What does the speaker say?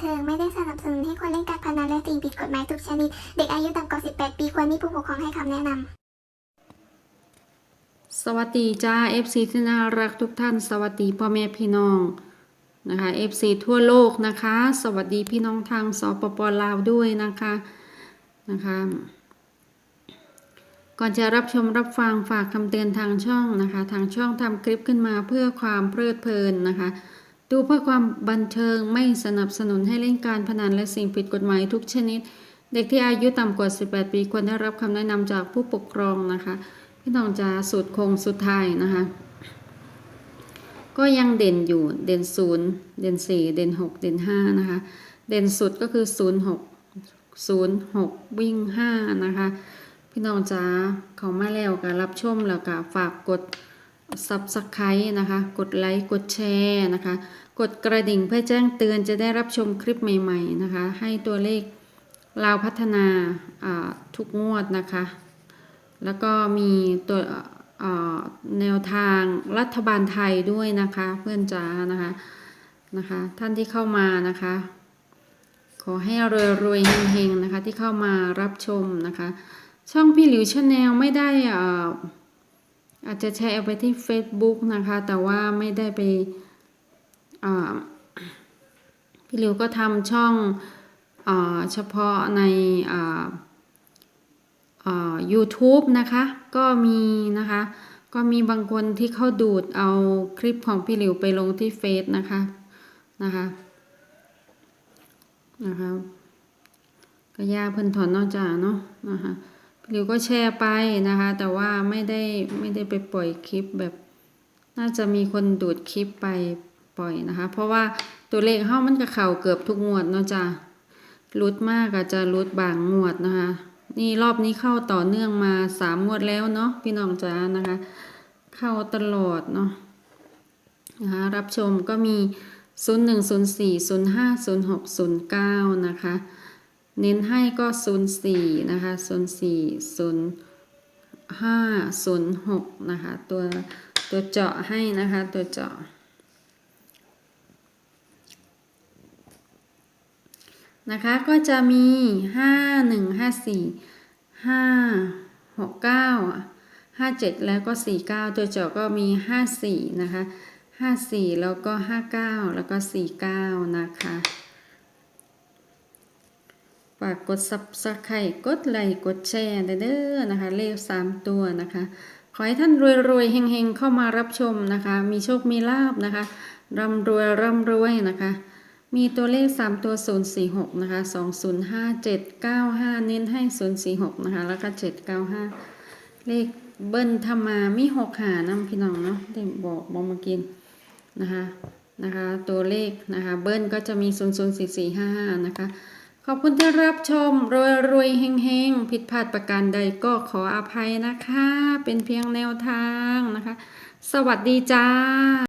เทิงไม่ได้สนับสนุนให้คนเล่นการพนันและสิ่งผิดกฎหมายทุกชนิด เด็กอายุต่ำกว่า 18 ปีควรมีผู้ปกครองให้คำแนะนำสวัสดีจ้า FC ที่น่ารักทุกท่าน สวัสดีพ่อแม่พี่น้องนะคะ FC ทั่วโลกนะคะ สวัสดีพี่น้องทางสปปลาวด้วยนะคะนะคะ ก่อนจะรับชมรับฟังฝากคำเตือนทางช่องนะคะ ทางช่องทำคลิปขึ้นมาเพื่อความเพลิดเพลินนะคะ ดูเพื่อความบันเทิงไม่สนับสนุนให้เล่นการพนันและสิ่งผิดกฎหมายทุกชนิด เด็กที่อายุต่ำกว่า 18 ปีควรได้รับคำแนะนำจากผู้ปกครองนะคะพี่น้องจะสุดคงสุดท้ายนะคะ ก็ยังเด่นอยู่เด่นศูนย์เด่นสี่เด่นหกเด่นห้านะคะ เด่นสุดก็คือศูนย์หกศูนย์หกวิ่งห้านะคะ พี่น้องจ๋าเขามาแล้วก็รับชมแล้วก็ฝากกด subscribe นะคะ กดไลค์ กดแชร์นะคะ กดกระดิ่งเพื่อแจ้งเตือนจะได้รับชมคลิปใหม่ ๆ นะคะ ให้ตัวเลขลาวพัฒนาทุกงวดนะคะ แล้วก็มีตัวแนวทางรัฐบาลไทยด้วยนะคะ เพื่อนจ๋านะคะนะคะ ท่านที่เข้ามานะคะ ขอให้รวยรวยๆเฮงๆนะคะที่เข้ามารับชมนะคะ ช่องพี่หลิวชาแนลไม่ได้อ่อ อาจจะแชร์เอาไปที่ Facebook นะคะ แต่ว่าไม่ได้ไปพี่หลิวก็ทำช่องอเฉพาะใน YouTube นะคะ ก็มีนะคะ ก็มีบางคนที่เข้าดูดเอาคลิปของพี่หลิวไปลงที่เฟซนะคะนะคะนะคะก็ยาเพิ่นถอนนอกจากเนาะนะคะ หลิวก็แชร์ไปนะคะ แต่ว่าไม่ได้ไม่ได้ไปปล่อยคลิปแบบ น่าจะมีคนดูดคลิปไปปล่อยนะคะ เพราะว่าตัวเลขเฮามันก็เข่าเกือบทุกงวดเนาะจ้ะรุดมากอาจจะรุดบางงวดนะคะ นี่รอบนี้เข้าต่อเนื่องมาสามงวดแล้วเนาะพี่น้องจ้านะคะ เข้าตลอดเนาะนะคะรับชมก็มี 0 1 0 4 0 5 0 6 0 9 นะคะ เน้นให้ก็ 0 4 นะคะ 0 4 0 5 0 6 นะคะ ตัวตัวเจาะให้นะคะ ตัวเจาะ นะคะ ก็จะมีห้าหนึ่งห้าสี่ห้าหกเก้าห้าเจ็ดแล้วก็สี่เก้าตัวเจาะก็มีห้าสี่นะคะห้าสี่แล้วก็ห้าเก้าแล้วก็สี่เก้านะคะ ฝากกดซับสไครต์กดไลค์กดแชร์เด้อนะคะ เลขสามตัวนะคะ ขอให้ท่านรวยๆเฮงๆเข้ามารับชมนะคะ มีโชคมีลาบนะคะร่ำรวยร่ำรวยนะคะ มีตัวเลข3ตัว046นะคะ205 795เน้นให้046นะคะ แล้วก็795เลขเบิ้ลถ้ามามี6หานำพี่น้องเนาะได้บอกบอกมากินนะคะนะคะ ตัวเลขนะคะ เบิ้ลก็จะมี004455นะคะ อบคุณที่รับชม รวยรวยๆเฮงๆ ผิดพลาดประการใดก็ขออภัยนะคะ เป็นเพียงแนวทางนะคะ สวัสดีจ้า